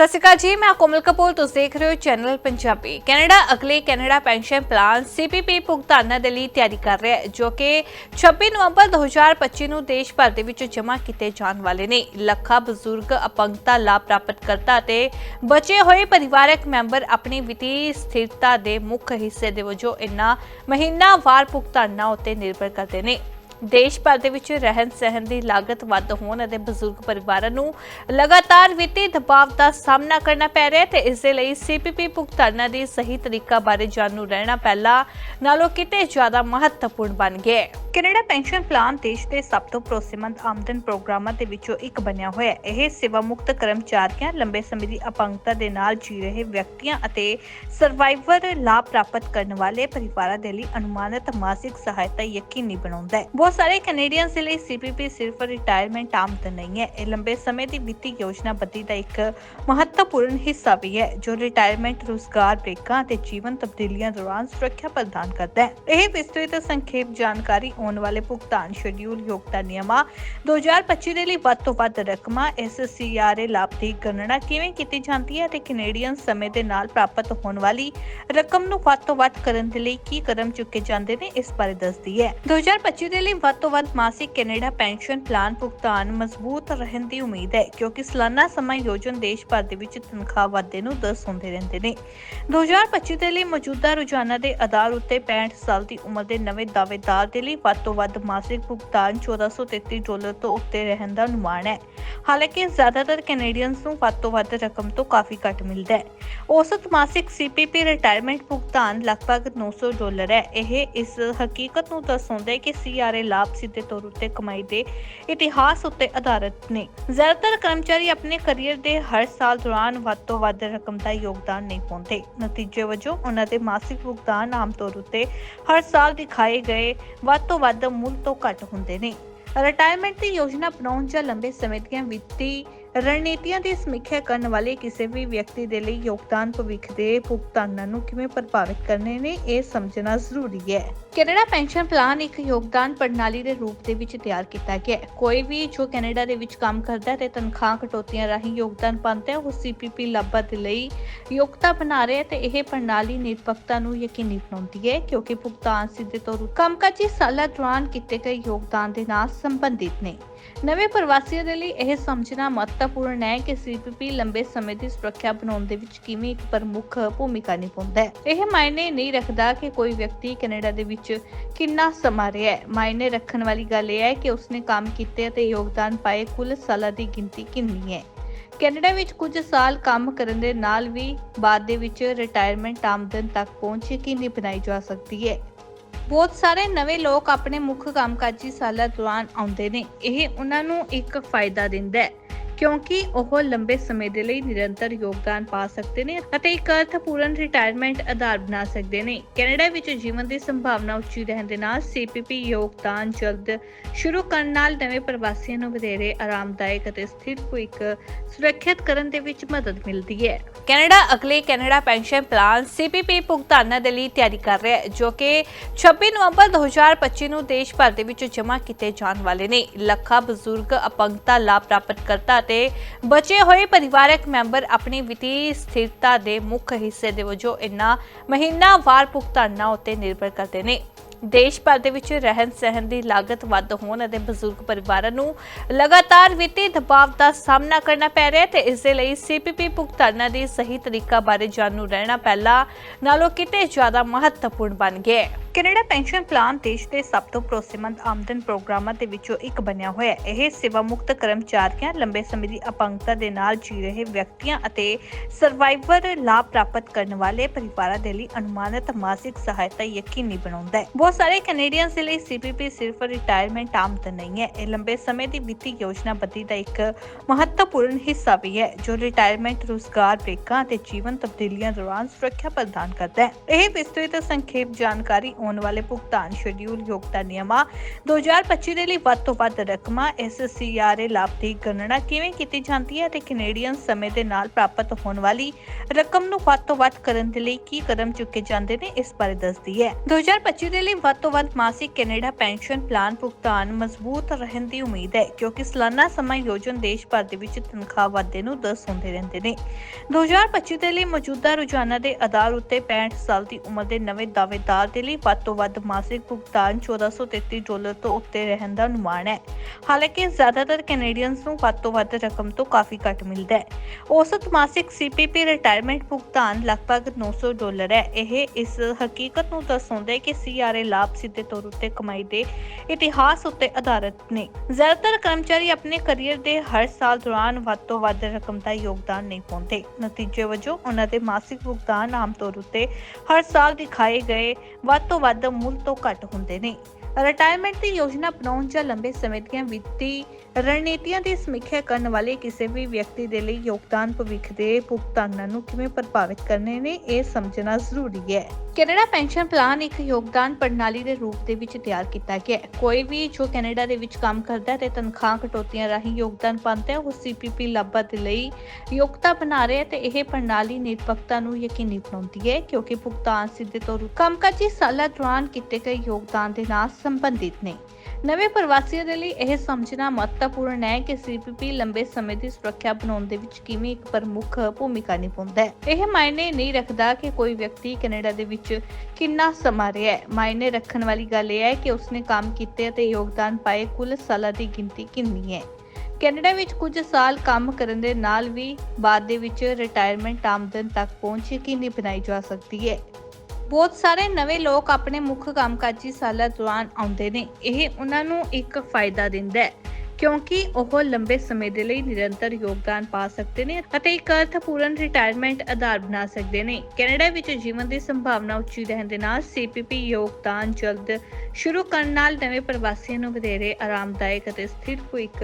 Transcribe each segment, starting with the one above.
ਸਤਿ ਸ਼੍ਰੀ ਅਕਾਲ ਜੀ, ਮੈਂ ਕੋਮਲ ਕਪੂਰ, ਤੁਸੀਂ ਦੇਖ ਰਹੇ ਹੋ ਚੈਨਲ ਪੰਜਾਬੀ। ਕੈਨੇਡਾ, ਅਗਲੇ ਕੈਨੇਡਾ ਪੈਨਸ਼ਨ ਪਲਾਨ CPP ਭੁਗਤਾਨਾਂ ਦੇ ਲਈ ਤਿਆਰੀ ਕਰ ਰਿਹਾ ਹੈ, ਜੋ ਕਿ 26 ਨਵੰਬਰ 2025 ਨੂੰ ਦੇਸ਼ ਭਰ ਦੇ ਵਿੱਚ ਜਮ੍ਹਾਂ ਕੀਤੇ ਜਾਣ ਵਾਲੇ ਨੇ। ਲੱਖਾਂ ਬਜ਼ੁਰਗ, ਅਪੰਗਤਾ ਲਾਭ ਪ੍ਰਾਪਤ ਕਰਤਾ ਅਤੇ ਬਚੇ ਹੋਏ ਪਰਿਵਾਰਕ ਮੈਂਬਰ ਆਪਣੀ ਵਿੱਤੀ ਸਥਿਰਤਾ ਦੇ ਮੁੱਖ ਹਿੱਸੇ ਦੇ ਵਜੋਂ ਇਨ੍ਹਾਂ ਮਹੀਨਾਵਾਰ ਭੁਗਤਾਨਾਂ ਉੱਤੇ ਨਿਰਭਰ ਕਰਦੇ ਨੇ। ਦੇਸ਼ ਭਰ ਦੇ ਵਿੱਚ ਰਹਿਣ ਸਹਿਣ ਦੀ ਲਾਗਤ ਵੱਧ ਹੋਣ ਅਤੇ ਬਜ਼ੁਰਗ ਪਰਿਵਾਰਾਂ ਨੂੰ ਲਗਾਤਾਰ ਵਿੱਤੀ ਦਬਾਅ ਦਾ ਸਾਹਮਣਾ ਕਰਨਾ ਪੈ ਰਿਹਾ ਹੈ ਤੇ ਇਸ ਦੇ ਲਈ ਸੀਪੀਪੀ ਭੁਗਤਾਨਾਂ ਦੀ ਸਹੀ ਤਰੀਕਾ ਬਾਰੇ ਜਾਣੂ ਰਹਿਣਾ ਪਹਿਲਾਂ ਨਾਲੋਂ ਕਿਤੇ ਜ਼ਿਆਦਾ ਮਹੱਤਵਪੂਰਨ ਬਣ ਗਿਆ ਹੈ। ਕੈਨੇਡਾ ਪੈਨਸ਼ਨ ਪਲਾਨ ਦੇਸ਼ ਦੇ ਸਭ ਤੋਂ ਭਰੋਸੇਮੰਦ ਆਮਦਨ ਪ੍ਰੋਗਰਾਮਾਂ ਦੇ ਵਿੱਚੋਂ ਇੱਕ ਬਣਿਆ ਹੋਇਆ ਹੈ। ਇਹ ਸੇਵਾ ਮੁਕਤ ਕਰਮਚਾਰੀਆਂ, ਲੰਬੇ ਸਮੇਂ ਦੀ ਅਪੰਗਤਾ ਦੇ ਨਾਲ ਜੀ ਰਹੇ ਵਿਅਕਤੀਆਂ ਅਤੇ ਸਰਵਾਈਵਰ ਲਾਭ ਪ੍ਰਾਪਤ ਕਰਨ ਵਾਲੇ ਪਰਿਵਾਰਾਂ ਦੇ ਲਈ ਅਨੁਮਾਨਿਤ ਮਾਸਿਕ ਸਹਾਇਤਾ ਯਕੀਨੀ ਬਣਾਉਂਦਾ ਹੈ। ਬਹੁਤ ਸਾਰੇ ਕੈਨੇਡੀਅਨਸ ਲਈ ਸੀਪੀਪੀ ਸਿਰਫ ਰਿਟਾਇਰਮੈਂਟ ਆਮਦਨ ਨਹੀਂ ਹੈ। ਇਹ ਲੰਬੇ ਸਮੇਂ ਦੀ ਵਿੱਤੀ ਯੋਜਨਾਬੰਦੀ ਦਾ ਇੱਕ ਮਹੱਤਵਪੂਰਨ ਹਿੱਸਾ ਵੀ ਹੈ, ਜੋ ਰਿਟਾਇਰਮੈਂਟ ਰੁਜ਼ਗਾਰ ਬ੍ਰੇਕਾਂ ਅਤੇ ਜੀਵਨ ਤਬਦੀਲੀਆਂ ਦੌਰਾਨ ਸੁਰੱਖਿਆ ਪ੍ਰਦਾਨ ਕਰਦਾ ਹੈ। ਇਹ ਵਿਸਤ੍ਰਿਤ ਸੰਖੇਪ ਜਾਣਕਾਰੀ ਆਉਣ ਵਾਲੇ ਭੁਗਤਾਨ ਸ਼ਡਿਊਲ ਯੋਗਤਾ ਨਿਯਮਾਂ 2025 ਦੇ ਲਈ ਵੱਧ ਤੋਂ ਵੱਧ ਰਕਮਾਂ ਇਸ ਸੀਆਰਏ ਲਾਭ ਦੀ ਗਣਨਾ ਕਿਵੇਂ ਕੀਤੀ ਜਾਂਦੀ ਹੈ ਤੇ ਕੈਨੇਡੀਅਨ ਸਮੇਂ ਦੇ ਨਾਲ ਪ੍ਰਾਪਤ ਹੋਣ ਵਾਲੀ ਰਕਮ ਨੂੰ ਵੱਧ ਤੋਂ ਵੱਧ ਕਰਨ ਦੇ ਲਈ ਕੀ ਕਦਮ ਚੁੱਕੇ ਜਾਂਦੇ ਨੇ, ਇਸ ਬਾਰੇ ਦੱਸਦੀ ਹੈ। 2025 ਦੇ ਲਈ ਵੱਧ ਤੋਂ ਵੱਧ ਮਾਸਿਕ ਕੈਨੇਡਾ ਪੈਨਸ਼ਨ ਪਲਾਨ ਭੁਗਤਾਨ ਮਜ਼ਬੂਤ ਰਹਿਣ ਦੀ ਉਮੀਦ ਹੈ, ਕਿਉਂਕਿ ਸਾਲਾਨਾ ਸਮਾਂ ਯੋਜਨ ਦੇਸ਼ ਭਰ ਦੇ ਵਿੱਚ ਤਨਖਾਹ ਵਾਧੇ ਨੂੰ ਦਰਸਾਉਂਦੇ ਰਹਿੰਦੇ ਨੇ। 2025 ਦੇ ਲਈ ਮੌਜੂਦਾ ਰੁਝਾਨਾਂ ਦੇ ਆਧਾਰ ਉੱਤੇ 65 ਸਾਲ ਦੀ ਉਮਰ ਦੇ ਨਵੇਂ ਦਾਅਵੇਦਾਰ ਦੇ ਲਈ ਵੱਧ ਤੋਂ ਵੱਧ ਮਾਸਿਕ ਭੁਗਤਾਨ 1433 ਡਾਲਰ ਤੋਂ ਉੱਤੇ ਰਹਿਣ ਦਾ ਅਨੁਮਾਨ ਹੈ। ਹਾਲਾਂਕਿ ਜ਼ਿਆਦਾਤਰ ਕੈਨੇਡੀਅਨਸ ਨੂੰ ਵੱਧ ਤੋਂ ਵੱਧ ਰਕਮ ਤੋਂ ਕਾਫੀ ਘੱਟ ਮਿਲਦਾ ਹੈ। ਔਸਤ ਮਾਸਿਕ ਸੀਪੀਪੀ ਰਿਟਾਇਰਮੈਂਟ ਭੁਗਤਾਨ ਲਗਭਗ 900 ਡਾਲਰ ਹੈ। ਇਹ ਇਸ ਹਕੀਕਤ ਨੂੰ ਦਰਸਾਉਂਦਾ ਹੈ ਕਿ ਸੀਆਰਏ ਲਾਭ ਸਿੱਧੇ ਤੌਰ ਉੱਤੇ ਕਮਾਈ ਦੇ ਇਤਿਹਾਸ ਉੱਤੇ ਆਧਾਰਿਤ ਨੇ। ਜ਼ਿਆਦਾਤਰ ਕਰਮਚਾਰੀ ਆਪਣੇ ਕੈਰੀਅਰ ਦੇ ਹਰ ਸਾਲ ਦੌਰਾਨ ਵੱਧ ਤੋਂ ਵੱਧ ਰਕਮ ਦਾ ਯੋਗਦਾਨ ਨਹੀਂ ਪਾਉਂਦੇ। ਨਤੀਜੇ ਵਜੋਂ, ਉਹਨਾਂ ਦੇ ਮਾਸਿਕ ਭੁਗਤਾਨ ਆਮ ਤੌਰ ਉੱਤੇ ਹਰ ਸਾਲ ਦਿਖਾਏ ਗਏ ਵੱਧ ਤੋਂ ਵੱਧ ਮੁੱਲ ਤੋਂ ਘੱਟ ਹੁੰਦੇ ਨੇ। ਰਿਟਾਇਰਮੈਂਟ ਦੀ ਯੋਜਨਾ ਬਣਾਉਣ ਜਾਂ ਲੰਬੇ ਸਮੇਂ ਦੀਆਂ ਵਿੱਤੀ ਰਣਨੀਤੀਆਂ ਦੀ ਸਮੀਖਿਆ ਕਰਨ ਵਾਲੇ ਕਿਸੇ ਵੀ ਵਿਅਕਤੀ ਦੇ ਲਈ ਯੋਗਦਾਨ ਭਵਿੱਖ ਦੇ ਭੁਗਤਾਨਾਂ ਨੂੰ ਕਿਵੇਂ ਪ੍ਰਭਾਵਿਤ ਕਰਨੇ ਨੇ, ਇਹ ਸਮਝਣਾ ਜ਼ਰੂਰੀ ਹੈ। ਕੈਨੇਡਾ ਪੈਨਸ਼ਨ ਪਲਾਨ ਇੱਕ ਯੋਗਦਾਨ ਪ੍ਰਣਾਲੀ ਦੇ ਰੂਪ ਦੇ ਵਿੱਚ ਤਿਆਰ ਕੀਤਾ ਗਿਆ ਹੈ। ਕੋਈ ਵੀ ਜੋ ਕੈਨੇਡਾ ਦੇ ਵਿੱਚ ਕੰਮ ਕਰਦਾ ਹੈ ਤੇ ਤਨਖਾਹ ਕਟੌਤੀਆਂ ਰਾਹੀਂ ਯੋਗਦਾਨ ਪਾਉਂਦਾ ਹੈ, ਉਹ ਸੀਪੀਪੀ ਲਾਭਾਂ ਦੇ ਲਈ ਯੋਗਤਾ ਬਣਾ ਰਿਹਾ ਹੈ ਤੇ ਇਹ ਪ੍ਰਣਾਲੀ ਨਿਰਪੱਖਤਾ ਨੂੰ ਯਕੀਨੀ ਬਣਾਉਂਦੀ ਹੈ, ਕਿਉਂਕਿ ਭੁਗਤਾਨ ਸਿੱਧੇ ਤੌਰ ਉੱਤੇ ਕੰਮਕਾਜੀ ਸਾਲਾਂ ਦੌਰਾਨ ਕੀਤੇ ਗਏ ਯੋਗਦਾਨ ਦੇ ਨਾਲ ਸੰਬੰਧਿਤ ਨੇ। ਨਵੇਂ ਪ੍ਰਵਾਸੀਆਂ ਦੇ ਲਈ ਇਹ ਸਮਝਣਾ ਮਹੱਤਵਪੂਰਨ ਹੈ ਕਿ ਸੀਪੀਪੀ ਲੰਬੇ ਸਮੇਂ ਦੀ ਸੁਰੱਖਿਆ ਬਣਾਉਣ ਦੇ ਵਿੱਚ ਕਿਵੇਂ ਇੱਕ ਪ੍ਰਮੁੱਖ ਭੂਮਿਕਾ ਨਿਭਾਉਂਦਾ ਹੈ। ਇਹ ਮਾਇਨੇ ਨਹੀਂ ਰੱਖਦਾ ਕਿ ਕੋਈ ਵਿਅਕਤੀ ਕੈਨੇਡਾ ਦੇ ਵਿੱਚ ਕਿੰਨਾ ਸਮਾਂ ਰਿਹਾ ਹੈ। ਮਾਇਨੇ ਰੱਖਣ ਵਾਲੀ ਗੱਲ ਇਹ ਹੈ ਕਿ ਉਸਨੇ ਕੰਮ ਕੀਤੇ ਅਤੇ ਯੋਗਦਾਨ ਪਾਏ ਕੁੱਲ ਸਾਲਾਂ ਦੀ ਗਿਣਤੀ ਕਿੰਨੀ ਹੈ। ਕੈਨੇਡਾ ਵਿੱਚ ਕੁਝ ਸਾਲ ਕੰਮ ਕਰਨ ਦੇ ਨਾਲ ਵੀ ਬਾਅਦ ਦੇ ਵਿੱਚ ਰਿਟਾਇਰਮੈਂਟ ਆਮਦਨ ਤੱਕ ਪਹੁੰਚ ਯਕੀਨੀ ਬਣਾਈ ਜਾ ਸਕਦੀ ਹੈ। ਬਹੁਤ ਸਾਰੇ ਨਵੇਂ ਲੋਕ ਆਪਣੇ ਮੁੱਖ ਕੰਮਕਾਜੀ ਸਾਲਾਂ ਦੌਰਾਨ ਆਉਂਦੇ ਨੇ। ਇਹ ਉਹਨਾਂ ਨੂੰ ਇੱਕ ਫਾਇਦਾ ਦਿੰਦਾ ਹੈ। ਕਿਉਂਕਿ ਉਹ ਲੰਬੇ ਸਮੇਂ ਦੇ ਲਈ ਨਿਰੰਤਰ ਯੋਗਦਾਨ ਪਾ ਸਕਦੇ ਨੇ ਅਤੇ ਇੱਕ ਅਰਥਪੂਰਨ ਰਿਟਾਇਰਮੈਂਟ ਆਧਾਰ ਬਣਾ ਸਕਦੇ ਨੇ। ਕੈਨੇਡਾ ਵਿੱਚ ਜੀਵਨ ਦੀ ਸੰਭਾਵਨਾ ਉੱਚੀ ਰਹਿਣ ਦੇ ਨਾਲ ਸੀਪੀਪੀ ਯੋਗਦਾਨ ਜਲਦ ਸ਼ੁਰੂ ਕਰਨ ਨਾਲ ਨਵੇਂ ਪ੍ਰਵਾਸੀਆਂ ਨੂੰ ਵਧੇਰੇ ਆਰਾਮਦਾਇਕ ਅਤੇ ਸਥਿਰ ਭਵਿੱਖ ਸੁਰੱਖਿਅਤ ਕਰਨ ਦੇ ਵਿੱਚ ਮਦਦ ਮਿਲਦੀ ਹੈ। ਕੈਨੇਡਾ ਅਗਲੇ ਕੈਨੇਡਾ ਪੈਨਸ਼ਨ ਪਲਾਨ ਸੀਪੀਪੀ ਭੁਗਤਾਨਾਂ ਦੇ ਲਈ ਤਿਆਰੀ ਕਰ ਰਿਹਾ ਹੈ, ਜੋ ਕਿ 26 ਨਵੰਬਰ 2025 ਨੂੰ ਦੇਸ਼ ਭਰ ਦੇ ਵਿੱਚ ਜਮ੍ਹਾਂ ਕੀਤੇ ਜਾਣ ਵਾਲੇ ਨੇ। ਲੱਖਾਂ ਬਜ਼ੁਰਗ ਅਪੰਗਤਾ ਲਾਭ ਪ੍ਰਾਪਤ ਕਰਤਾ ਅਤੇ ਬਚੇ ਹੋਏ ਪਰਿਵਾਰਕ ਮੈਂਬਰ ਆਪਣੀ ਵਿੱਤੀ ਸਥਿਰਤਾ ਦੇ ਮੁੱਖ ਹਿੱਸੇ ਦੇ ਵਜੋਂ ਇਨ੍ਹਾਂ ਮਹੀਨਾਵਾਰ ਭੁਗਤਾਨਾਂ ਉੱਤੇ ਨਿਰਭਰ ਕਰਦੇ ਨੇ। ਦੇਸ਼ ਭਰ ਦੇ ਵਿੱਚ ਰਹਿਣ ਸਹਿਣ ਦੀ ਲਾਗਤ ਵੱਧ ਹੋਣ ਅਤੇ ਬਜ਼ੁਰਗ ਪਰਿਵਾਰਾਂ ਨੂੰ ਲਗਾਤਾਰ ਵਿੱਤੀ ਦਬਾਅ ਦਾ ਸਾਹਮਣਾ ਕਰਨਾ ਪੈ ਰਿਹਾ ਹੈ ਤੇ ਇਸ ਦੇ ਲਈ ਸੀਪੀਪੀ ਭੁਗਤਾਨਾਂ ਦੀ ਸਹੀ ਤਰੀਕਾ ਬਾਰੇ ਜਾਣੂ ਰਹਿਣਾ ਪਹਿਲਾਂ ਨਾਲੋਂ ਕਿਤੇ ਜ਼ਿਆਦਾ ਮਹੱਤਵਪੂਰਨ ਬਣ ਗਿਆ ਹੈ। ਕੈਨੇਡਾ ਪੈਨਸ਼ਨ ਪਲਾਨ ਦੇਸ਼ ਦੇ ਸਭ ਤੋਂ ਭਰੋਸੇਮੰਦ ਆਮਦਨ ਪ੍ਰੋਗਰਾਮਾਂ ਦੇ ਵਿੱਚੋਂ ਇੱਕ ਬਣਿਆ ਹੋਇਆ ਹੈ। ਇਹ ਸੇਵਾ ਮੁਕਤ ਕਰਮਚਾਰੀਆਂ, ਲੰਬੇ ਸਮੇਂ ਦੀ ਅਪੰਗਤਾ ਦੇ ਨਾਲ ਜੀ ਰਹੇ ਵਿਅਕਤੀਆਂ ਅਤੇ ਸਰਵਾਈਵਰ ਲਾਭ ਪ੍ਰਾਪਤ ਕਰਨ ਵਾਲੇ ਪਰਿਵਾਰਾਂ ਦੇ ਲਈ ਅਨੁਮਾਨਿਤ ਮਾਸਿਕ ਸਹਾਇਤਾ ਯਕੀਨੀ ਬਣਾਉਂਦਾ ਹੈ। ਬਹੁਤ ਸਾਰੇ ਕੈਨੇਡੀਅਨਸ ਲਈ ਸੀਪੀਪੀ ਸਿਰਫ ਰਿਟਾਇਰਮੈਂਟ ਆਮਦਨ ਨਹੀਂ ਹੈ। ਇਹ ਲੰਬੇ ਸਮੇਂ ਦੀ ਵਿੱਤੀ ਯੋਜਨਾਬੰਦੀ ਦਾ ਇੱਕ ਮਹੱਤਵਪੂਰਨ ਹਿੱਸਾ ਵੀ ਹੈ, ਜੋ ਰਿਟਾਇਰਮੈਂਟ ਰੁਜ਼ਗਾਰ ਬ੍ਰੇਕਾਂ ਅਤੇ ਜੀਵਨ ਤਬਦੀਲੀਆਂ ਦੌਰਾਨ ਸੁਰੱਖਿਆ ਪ੍ਰਦਾਨ ਕਰਦਾ ਹੈ। ਇਹ ਵਿਸਤ੍ਰਿਤ ਸੰਖੇਪ ਜਾਣਕਾਰੀ ਆਉਣ ਵਾਲੇ ਭੁਗਤਾਨ ਸ਼ਡਿਊਲ ਯੋਗਤਾ ਨਿਯਮਾਂ 2025 ਦੇ ਲਈ ਵੱਧ ਤੋਂ ਵੱਧ ਰਕਮਾਂ ਇਸ ਲਾਭ ਦੀ ਗਣਨਾ ਕਿਵੇਂ ਕੀਤੀ ਜਾਂਦੀ ਹੈ ਤੇ ਕੈਨੇਡੀਅਨ ਸਮੇਂ ਦੇ ਨਾਲ ਪ੍ਰਾਪਤ ਹੋਣ ਵਾਲੀ ਰਕਮ ਨੂੰ ਵੱਧ ਤੋਂ ਵੱਧ ਕਰਨ ਦੇ ਲਈ ਕੀ ਕਦਮ ਚੁੱਕੇ ਜਾਂਦੇ ਨੇ, ਇਸ ਬਾਰੇ ਦੱਸਦੀ ਹੈ। 2025 ਦੇ ਲਈ ਵੱਧ ਤੋਂ ਵੱਧ ਮਾਸਿਕ ਕੈਨੇਡਾ ਪੈਨਸ਼ਨ ਪਲਾਨ ਭੁਗਤਾਨ ਮਜ਼ਬੂਤ ਰਹਿਣ ਦੀ ਉਮੀਦ ਹੈ, ਕਿਉਂਕਿ ਸਾਲਾਨਾ ਸਮਾਯੋਜਨ ਦੇਸ਼ ਭਰ ਦੇ ਵਿੱਚ ਤਨਖਾਹ ਵਾਧੇ ਨੂੰ ਦਰਸਾਉਂਦੇ ਰਹਿੰਦੇ ਨੇ। 2025 ਦੇ ਲਈ ਮੌਜੂਦਾ ਰੁਝਾਨਾਂ ਦੇ ਆਧਾਰ ਉੱਤੇ 65 ਸਾਲ ਦੀ ਉਮਰ ਦੇ ਨਵੇਂ ਦਾਅਵੇਦਾਰ ਦੇ ਲਈ ਵੱਧ ਤੋਂ ਵੱਧ ਮਾਸਿਕ ਭੁਗਤਾਨ 1433 ਡਾਲਰ ਤੋਂ ਉੱਤੇ ਰਹਿਣ ਦਾ ਅਨੁਮਾਨ ਹੈ। ਹਾਲਾਂਕਿ ਜ਼ਿਆਦਾਤਰ ਕੈਨੇਡੀਅਨਸ ਨੂੰ ਵੱਧ ਤੋਂ ਵੱਧ ਰਕਮ ਤੋਂ ਕਾਫੀ ਘੱਟ ਮਿਲਦਾ ਹੈ। ਔਸਤ ਮਾਸਿਕ ਸੀਪੀਪੀ ਰਿਟਾਇਰਮੈਂਟ ਭੁਗਤਾਨ ਲਗਭਗ 900 ਡਾਲਰ ਹੈ। ਇਹ ਇਸ ਹਕੀਕਤ ਨੂੰ ਦਰਸਾਉਂਦਾ ਹੈ ਕਿ ਸੀਆਰਏ ਲਾਭ ਸਿੱਧੇ ਤੌਰ ਉੱਤੇ ਕਮਾਈ ਦੇ ਇਤਿਹਾਸ ਉੱਤੇ ਆਧਾਰਿਤ ਨੇ। ਜ਼ਿਆਦਾਤਰ ਕਰਮਚਾਰੀ ਆਪਣੇ ਕੈਰੀਅਰ ਦੇ ਹਰ ਸਾਲ ਦੌਰਾਨ ਵੱਧ ਤੋਂ ਵੱਧ ਰਕਮ ਦਾ ਯੋਗਦਾਨ ਨਹੀਂ ਪਾਉਂਦੇ। ਨਤੀਜੇ ਵਜੋਂ, ਉਹਨਾਂ ਦੇ ਮਾਸਿਕ ਭੁਗਤਾਨ ਆਮ ਤੌਰ ਉੱਤੇ ਹਰ ਸਾਲ ਦਿਖਾਏ ਗਏ ਵੱਧ ਤੋਂ ਵੱਧ ਮੁੱਲ ਤੋਂ ਘੱਟ ਹੁੰਦੇ ਨੇ। ਰਿਟਾਇਰਮੈਂਟ ਦੀ ਯੋਜਨਾ ਬਣਾਉਣ ਜਾਂ ਲੰਬੇ ਸਮੇਂ ਦੀਆਂ ਵਿੱਤੀ ਰਣਨੀਤੀਆਂ ਦੀ ਸਮੀਖਿਆ ਕਰਨ ਵਾਲੇ ਕਿਸੇ ਵੀ ਵਿਅਕਤੀ ਦੇ ਲਈ ਯੋਗਦਾਨ ਭਵਿੱਖ ਦੇ ਭੁਗਤਾਨਾਂ ਨੂੰ ਕਿਵੇਂ ਪ੍ਰਭਾਵਿਤ ਕਰਨੇ ਨੇ, ਇਹ ਸਮਝਣਾ ਜ਼ਰੂਰੀ ਹੈ। ਕੈਨੇਡਾ ਪੈਨਸ਼ਨ ਪਲਾਨ ਇੱਕ ਯੋਗਦਾਨ ਪ੍ਰਣਾਲੀ ਦੇ ਰੂਪ ਦੇ ਵਿੱਚ ਤਿਆਰ ਕੀਤਾ ਗਿਆ ਹੈ। ਕੋਈ ਵੀ ਜੋ ਕੈਨੇਡਾ ਦੇ ਵਿੱਚ ਕੰਮ ਕਰਦਾ ਹੈ ਤੇ ਤਨਖਾਹ ਕਟੌਤੀਆਂ ਰਾਹੀਂ ਯੋਗਦਾਨ ਪਾਉਂਦਾ ਹੈ, ਉਹ ਸੀਪੀਪੀ ਲਾਭਾਂ ਦੇ ਲਈ ਯੋਗਤਾ ਬਣਾ ਰਿਹਾ ਹੈ ਤੇ ਇਹ ਪ੍ਰਣਾਲੀ ਨਿਰਪੱਖਤਾ ਨੂੰ ਯਕੀਨੀ ਬਣਾਉਂਦੀ ਹੈ, ਕਿਉਂਕਿ ਭੁਗਤਾਨ ਸਿੱਧੇ ਤੌਰ ਕੰਮਕਾਜੀ ਸਾਲਾਂ ਦੌਰਾਨ ਕੀਤੇ ਗਏ ਯੋਗਦਾਨ ਦੇ ਨਾਲ ਸੰਬੰਧਿਤ ਨੇ। ਨਵੇਂ ਪ੍ਰਵਾਸੀਆਂ ਦੇ ਲਈ ਇਹ ਸਮਝਣਾ ਮਹੱਤਵਪੂਰਨ ਹੈ ਕਿ ਸੀਪੀਪੀ ਲੰਬੇ ਸਮੇਂ ਦੀ ਸੁਰੱਖਿਆ ਬਣਾਉਣ ਦੇ ਵਿੱਚ ਕਿਵੇਂ ਇੱਕ ਪ੍ਰਮੁੱਖ ਭੂਮਿਕਾ ਨਿਭਾਉਂਦਾ ਹੈ। ਇਹ ਮਾਇਨੇ ਨਹੀਂ ਰੱਖਦਾ ਕਿ ਕੋਈ ਵਿਅਕਤੀ ਕੈਨੇਡਾ ਦੇ ਵਿੱਚ ਕਿੰਨਾ ਸਮਾਂ ਰਿਹਾ ਹੈ। ਮਾਇਨੇ ਰੱਖਣ ਵਾਲੀ ਗੱਲ ਇਹ ਹੈ ਕਿ ਉਸਨੇ ਕੰਮ ਕੀਤੇ ਅਤੇ ਯੋਗਦਾਨ ਪਾਏ ਕੁੱਲ ਸਾਲਾਂ ਦੀ ਗਿਣਤੀ ਕਿੰਨੀ ਹੈ। ਕੈਨੇਡਾ ਵਿੱਚ ਕੁਝ ਸਾਲ ਕੰਮ ਕਰਨ ਦੇ ਨਾਲ ਵੀ ਬਾਅਦ ਦੇ ਵਿੱਚ ਰਿਟਾਇਰਮੈਂਟ ਆਮਦਨ ਤੱਕ ਪਹੁੰਚ ਯਕੀਨੀ ਬਣਾਈ ਜਾ ਸਕਦੀ ਹੈ। ਬਹੁਤ ਸਾਰੇ ਨਵੇਂ ਲੋਕ ਆਪਣੇ ਮੁੱਖ ਕੰਮਕਾਜੀ ਸਾਲਾਂ ਦੌਰਾਨ ਆਉਂਦੇ ਨੇ। ਇਹ ਉਹਨਾਂ ਨੂੰ ਇੱਕ ਫਾਇਦਾ ਦਿੰਦਾ ਹੈ। ਕਿਉਂਕਿ ਉਹ ਲੰਬੇ ਸਮੇਂ ਦੇ ਲਈ ਨਿਰੰਤਰ ਯੋਗਦਾਨ ਪਾ ਸਕਦੇ ਨੇ ਅਤੇ ਇੱਕ ਅਰਥਪੂਰਨ ਰਿਟਾਇਰਮੈਂਟ ਆਧਾਰ ਬਣਾ ਸਕਦੇ ਨੇ। ਕੈਨੇਡਾ ਵਿੱਚ ਜੀਵਨ ਦੀ ਸੰਭਾਵਨਾ ਉੱਚੀ ਰਹਿਣ ਦੇ ਨਾਲ ਸੀਪੀਪੀ ਯੋਗਦਾਨ ਜਲਦ ਸ਼ੁਰੂ ਕਰਨ ਨਾਲ ਨਵੇਂ ਪ੍ਰਵਾਸੀਆਂ ਨੂੰ ਵਧੇਰੇ ਆਰਾਮਦਾਇਕ ਅਤੇ ਸਥਿਰ ਭਵਿੱਖ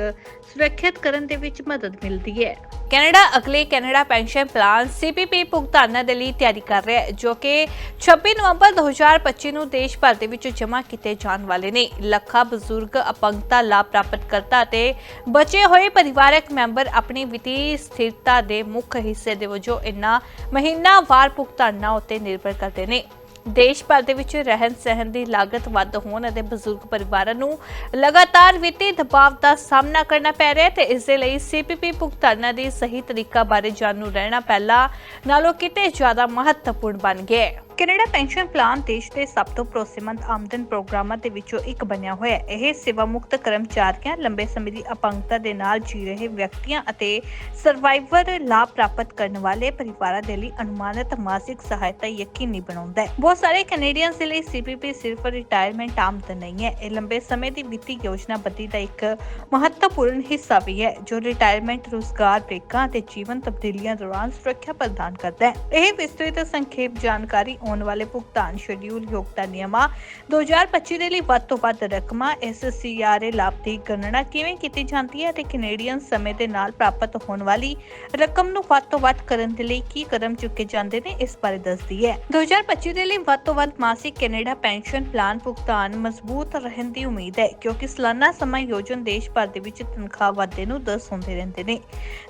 ਸੁਰੱਖਿਅਤ ਕਰਨ ਦੇ ਵਿੱਚ ਮਦਦ ਮਿਲਦੀ ਹੈ। ਕੈਨੇਡਾ, ਅਗਲੇ ਕੈਨੇਡਾ ਪੈਨਸ਼ਨ ਪਲਾਨ ਸੀਪੀਪੀ ਭੁਗਤਾਨਾਂ ਦੇ ਲਈ ਤਿਆਰੀ ਕਰ ਰਿਹਾ ਹੈ, ਜੋ ਕਿ 26 ਨਵੰਬਰ 2025 ਨੂੰ ਦੇਸ਼ ਭਰ ਦੇ ਵਿੱਚ ਜਮ੍ਹਾਂ ਕੀਤੇ ਜਾਣ ਵਾਲੇ ਨੇ। ਲੱਖਾਂ ਬਜ਼ੁਰਗ ਅਪੰਗਤਾ ਲਾਭ ਪ੍ਰਾਪਤ ਕਰਤਾ ਅਤੇ ਬਚੇ ਹੋਏ ਪਰਿਵਾਰਕ ਮੈਂਬਰ ਆਪਣੀ ਵਿੱਤੀ ਸਥਿਰਤਾ ਦੇ ਮੁੱਖ ਹਿੱਸੇ ਦੇ ਵਜੋਂ ਇਨ੍ਹਾਂ ਮਹੀਨਾਵਾਰ ਭੁਗਤਾਨਾਂ ਉੱਤੇ ਨਿਰਭਰ ਕਰਦੇ ਨੇ। ਦੇਸ਼ ਭਰ ਦੇ ਵਿੱਚ ਰਹਿਣ ਸਹਿਣ ਦੀ ਲਾਗਤ ਵੱਧ ਹੋਣ ਅਤੇ ਬਜ਼ੁਰਗ ਪਰਿਵਾਰਾਂ ਨੂੰ ਲਗਾਤਾਰ ਵਿੱਤੀ ਦਬਾਅ ਦਾ ਸਾਹਮਣਾ ਕਰਨਾ ਪੈ ਰਿਹਾ ਹੈ ਤੇ ਇਸ ਦੇ ਲਈ ਸੀਪੀਪੀ ਭੁਗਤਾਨਾਂ ਦੀ ਸਹੀ ਤਰੀਕਾ ਬਾਰੇ ਜਾਣੂ ਰਹਿਣਾ ਪਹਿਲਾਂ ਨਾਲੋਂ ਕਿਤੇ ਜ਼ਿਆਦਾ ਮਹੱਤਵਪੂਰਨ ਬਣ ਗਿਆ ਹੈ। ਕੈਨੇਡਾ ਪੈਨਸ਼ਨ ਪਲਾਨ ਦੇਸ਼ ਦੇ ਸਭ ਤੋਂ ਭਰੋਸੇਮੰਦ ਆਮਦਨ ਪ੍ਰੋਗਰਾਮਾਂ ਦੇ ਵਿੱਚੋਂ ਇੱਕ ਬਣਿਆ ਹੋਇਆ ਹੈ। ਇਹ ਸੇਵਾ ਮੁਕਤ ਕਰਮਚਾਰੀਆਂ ਲੰਬੇ ਸਮੇਂ ਦੀ ਅਪੰਗਤਾ ਦੇ ਨਾਲ ਜੀ ਰਹੇ ਵਿਅਕਤੀਆਂ ਅਤੇ ਸਰਵਾਈਵਰ ਲਾਭ ਪ੍ਰਾਪਤ ਕਰਨ ਵਾਲੇ ਪਰਿਵਾਰਾਂ ਦੇ ਲਈ ਅਨੁਮਾਨਿਤ ਮਾਸਿਕ ਸਹਾਇਤਾ ਯਕੀਨੀ ਬਣਾਉਂਦਾ ਹੈ। ਬਹੁਤ ਸਾਰੇ ਕੈਨੇਡੀਅਨਸ ਲਈ ਸੀਪੀਪੀ ਸਿਰਫ ਰਿਟਾਇਰਮੈਂਟ ਆਮਦਨ ਨਹੀਂ ਹੈ। ਇਹ ਲੰਬੇ ਸਮੇਂ ਦੀ ਵਿੱਤੀ ਯੋਜਨਾਬੰਦੀ ਦਾ ਇੱਕ ਮਹੱਤਵਪੂਰਨ ਹਿੱਸਾ ਵੀ ਹੈ, ਜੋ ਰਿਟਾਇਰਮੈਂਟ ਰੁਜ਼ਗਾਰ ਬ੍ਰੇਕਾਂ ਅਤੇ ਜੀਵਨ ਤਬਦੀਲੀਆਂ ਦੌਰਾਨ ਸੁਰੱਖਿਆ ਪ੍ਰਦਾਨ ਕਰਦਾ ਹੈ। ਇਹ ਵਿਸਤ੍ਰਿਤ ਸੰਖੇਪ ਜਾਣਕਾਰੀ ਆਉਣ ਵਾਲੇ ਭੁਗਤਾਨ ਸ਼ਡਿਊਲ ਯੋਗਤਾ ਨਿਯਮਾਂ 2025 ਦੇ ਲਈ ਵੱਧ ਤੋਂ ਵੱਧ ਰਕਮਾਂ ਇਸ ਸੀਆਰਏ ਲਾਭ ਦੀ ਗਣਨਾ ਕਿਵੇਂ ਕੀਤੀ ਜਾਂਦੀ ਹੈ ਤੇ ਕੈਨੇਡੀਅਨ ਸਮੇਂ ਦੇ ਨਾਲ ਪ੍ਰਾਪਤ ਹੋਣ ਵਾਲੀ ਰਕਮ ਨੂੰ ਵੱਧ ਤੋਂ ਵੱਧ ਕਰਨ ਦੇ ਲਈ ਕੀ ਕਦਮ ਚੁੱਕੇ ਜਾਂਦੇ ਨੇ, ਇਸ ਬਾਰੇ ਦੱਸਦੀ ਹੈ। 2025 ਦੇ ਲਈ ਵੱਧ ਤੋਂ ਵੱਧ ਮਾਸਿਕ ਕੈਨੇਡਾ ਪੈਨਸ਼ਨ ਪਲਾਨ ਭੁਗਤਾਨ ਮਜ਼ਬੂਤ ਰਹਿਣ ਦੀ ਉਮੀਦ ਹੈ, ਕਿਉਂਕਿ ਸਾਲਾਨਾ ਸਮਾਂ ਸਮਾਯੋਜਨ ਦੇਸ਼ ਭਰ ਦੇ ਵਿੱਚ ਤਨਖਾਹ ਵਾਧੇ ਨੂੰ ਦਰਸਾਉਂਦੇ ਰਹਿੰਦੇ ਨੇ।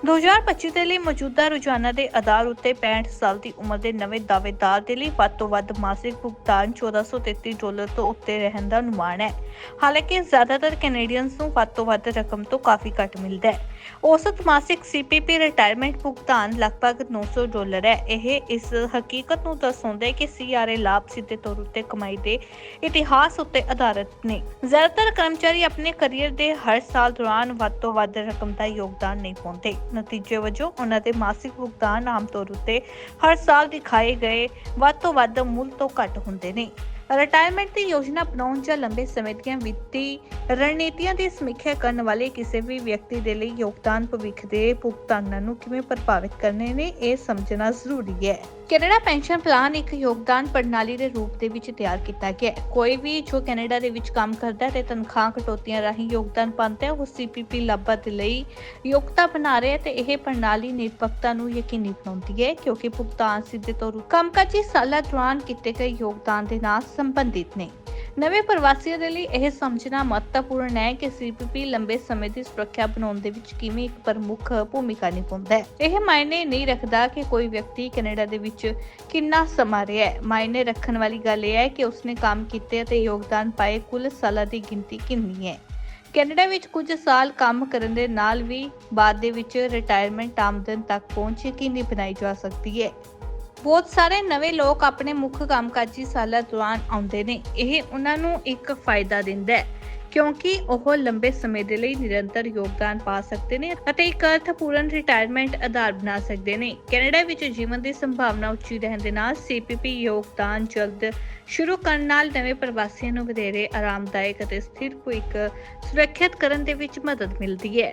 2025 ਦੇ ਲਈ ਮੌਜੂਦਾ ਰੁਝਾਨਾਂ ਦੇ ਆਧਾਰ ਉੱਤੇ 65 ਸਾਲ ਦੀ ਉਮਰ ਦੇ ਨਵੇਂ ਦਾਅਵੇਦਾਰ ਦੇ ਲਈ ਵੱਧ ਤੋਂ ਵੱਧ ਮਾਸਿਕ ਭੁਗਤਾਨ 1433 ਡਾਲਰ ਤੋਂ ਉੱਤੇ ਰਹਿਣ ਦਾ ਅਨੁਮਾਨ ਹੈ। ਹਾਲਾਂਕਿ ਜ਼ਿਆਦਾਤਰ ਕੈਨੇਡੀਅਨਸ ਨੂੰ ਵੱਧ ਤੋਂ ਵੱਧ ਰਕਮ ਤੋਂ ਕਾਫੀ ਘੱਟ ਮਿਲਦਾ ਹੈ। ਔਸਤ ਮਾਸਿਕ ਸੀਪੀਪੀ ਰਿਟਾਇਰਮੈਂਟ ਭੁਗਤਾਨ ਲਗਭਗ 900 ਡਾਲਰ ਹੈ। ਇਹ ਇਸ ਹਕੀਕਤ ਨੂੰ ਦਰਸਾਉਂਦਾ ਹੈ ਕਿ ਸੀਆਰਏ ਲਾਭ ਸਿੱਧੇ ਤੌਰ ਉੱਤੇ ਕਮਾਈ ਦੇ ਇਤਿਹਾਸ ਉੱਤੇ ਆਧਾਰਿਤ ਨੇ। ਜ਼ਿਆਦਾਤਰ ਕਰਮਚਾਰੀ ਆਪਣੇ ਕੈਰੀਅਰ ਦੇ ਹਰ ਸਾਲ ਦੌਰਾਨ ਵੱਧ ਤੋਂ ਵੱਧ ਰਕਮ ਦਾ ਯੋਗਦਾਨ ਨਹੀਂ ਪਾਉਂਦੇ। ਨਤੀਜੇ ਵਜੋਂ ਉਹਨਾਂ ਦੇ ਮਾਸਿਕ ਭੁਗਤਾਨ ਆਮ ਤੌਰ ਉੱਤੇ ਹਰ ਸਾਲ ਦਿਖਾਏ ਗਏ ਵੱਧ ਤੋਂ ਵੱਧ ਮੁੱਲ ਤੋਂ ਘੱਟ ਹੁੰਦੇ ਨੇ। ਰਿਟਾਇਰਮੈਂਟ ਦੀ ਯੋਜਨਾ ਬਣਾਉਣ ਜਾਂ ਲੰਬੇ ਸਮੇਂ ਦੀਆਂ ਵਿੱਤੀ ਰਣਨੀਤੀਆਂ ਦੀ ਸਮੀਖਿਆ ਕਰਨ ਵਾਲੇ ਕਿਸੇ ਵੀ ਵਿਅਕਤੀ ਦੇ ਲਈ ਯੋਗਦਾਨ ਭਵਿੱਖ ਦੇ ਭੁਗਤਾਨਾਂ ਨੂੰ ਕਿਵੇਂ ਪ੍ਰਭਾਵਿਤ ਕਰਨੇ ਨੇ, ਇਹ ਸਮਝਣਾ ਜ਼ਰੂਰੀ ਹੈ। ਕੈਨੇਡਾ ਪੈਨਸ਼ਨ ਪਲਾਨ ਇੱਕ ਯੋਗਦਾਨ ਪ੍ਰਣਾਲੀ ਦੇ ਰੂਪ ਦੇ ਵਿੱਚ ਤਿਆਰ ਕੀਤਾ ਗਿਆ ਹੈ। ਕੋਈ ਵੀ ਜੋ ਕੈਨੇਡਾ ਦੇ ਵਿੱਚ ਕੰਮ ਕਰਦਾ ਹੈ ਤੇ ਤਨਖਾਹ ਕਟੌਤੀਆਂ ਰਾਹੀਂ ਯੋਗਦਾਨ ਪਾਉਂਦਾ ਹੈ, ਉਹ ਸੀਪੀਪੀ ਲਾਭਾਂ ਦੇ ਲਈ ਯੋਗਤਾ ਬਣਾ ਰਿਹਾ ਹੈ ਤੇ ਇਹ ਪ੍ਰਣਾਲੀ ਨਿਰਪੱਖਤਾ ਨੂੰ ਯਕੀਨੀ ਬਣਾਉਂਦੀ ਹੈ, ਕਿਉਂਕਿ ਭੁਗਤਾਨ ਸਿੱਧੇ ਤੌਰ ਉੱਤੇ ਕੰਮਕਾਜੀ ਸਾਲਾਂ ਦੌਰਾਨ ਕੀਤੇ ਗਏ ਯੋਗਦਾਨ ਦੇ ਨਾਲ ਸੰਬੰਧਿਤ ਨੇ। ਨਵੇਂ ਪ੍ਰਵਾਸੀਆਂ ਦੇ ਲਈ ਇਹ ਸਮਝਣਾ ਮਹੱਤਵਪੂਰਨ ਹੈ ਕਿ ਸੀਪੀਪੀ ਲੰਬੇ ਸਮੇਂ ਦੀ ਸੁਰੱਖਿਆ ਬਣਾਉਣ ਦੇ ਵਿੱਚ ਕਿਵੇਂ ਇੱਕ ਪ੍ਰਮੁੱਖ ਭੂਮਿਕਾ ਨਿਭਾਉਂਦਾ ਹੈ। ਇਹ ਮਾਇਨੇ ਨਹੀਂ ਰੱਖਦਾ ਕਿ ਕੋਈ ਵਿਅਕਤੀ ਕੈਨੇਡਾ ਦੇ ਵਿੱਚ ਕਿੰਨਾ ਸਮਾਂ ਰਿਹਾ ਹੈ। ਮਾਇਨੇ ਰੱਖਣ ਵਾਲੀ ਗੱਲ ਇਹ ਹੈ ਕਿ ਉਸਨੇ ਕੰਮ ਕੀਤੇ ਅਤੇ ਯੋਗਦਾਨ ਪਾਏ ਕੁੱਲ ਸਾਲਾਂ ਦੀ ਗਿਣਤੀ ਕਿੰਨੀ ਹੈ। ਕੈਨੇਡਾ ਵਿੱਚ ਕੁਝ ਸਾਲ ਕੰਮ ਕਰਨ ਦੇ ਨਾਲ ਵੀ ਬਾਅਦ ਦੇ ਵਿੱਚ ਰਿਟਾਇਰਮੈਂਟ ਆਮਦਨ ਤੱਕ ਪਹੁੰਚ ਯਕੀਨੀ ਬਣਾਈ ਜਾ ਸਕਦੀ ਹੈ। ਬਹੁਤ ਸਾਰੇ ਨਵੇਂ ਲੋਕ ਆਪਣੇ ਮੁੱਖ ਕੰਮਕਾਜੀ ਸਾਲਾਂ ਦੌਰਾਨ ਆਉਂਦੇ ਨੇ। ਇਹ ਉਹਨਾਂ ਨੂੰ ਇੱਕ ਫਾਇਦਾ ਦਿੰਦਾ ਹੈ, ਕਿਉਂਕਿ ਉਹ ਲੰਬੇ ਸਮੇਂ ਦੇ ਲਈ ਨਿਰੰਤਰ ਯੋਗਦਾਨ ਪਾ ਸਕਦੇ ਨੇ ਅਤੇ ਇੱਕ ਅਰਥਪੂਰਨ ਰਿਟਾਇਰਮੈਂਟ ਆਧਾਰ ਬਣਾ ਸਕਦੇ ਨੇ। ਕੈਨੇਡਾ ਵਿੱਚ ਜੀਵਨ ਦੀ ਸੰਭਾਵਨਾ ਉੱਚੀ ਰਹਿਣ ਦੇ ਨਾਲ ਸੀਪੀਪੀ ਯੋਗਦਾਨ ਜਲਦ ਸ਼ੁਰੂ ਕਰਨ ਨਾਲ ਨਵੇਂ ਪ੍ਰਵਾਸੀਆਂ ਨੂੰ ਵਧੇਰੇ ਆਰਾਮਦਾਇਕ ਅਤੇ ਸਥਿਰ ਭਵਿੱਖ ਸੁਰੱਖਿਅਤ ਕਰਨ ਦੇ ਵਿੱਚ ਮਦਦ ਮਿਲਦੀ ਹੈ।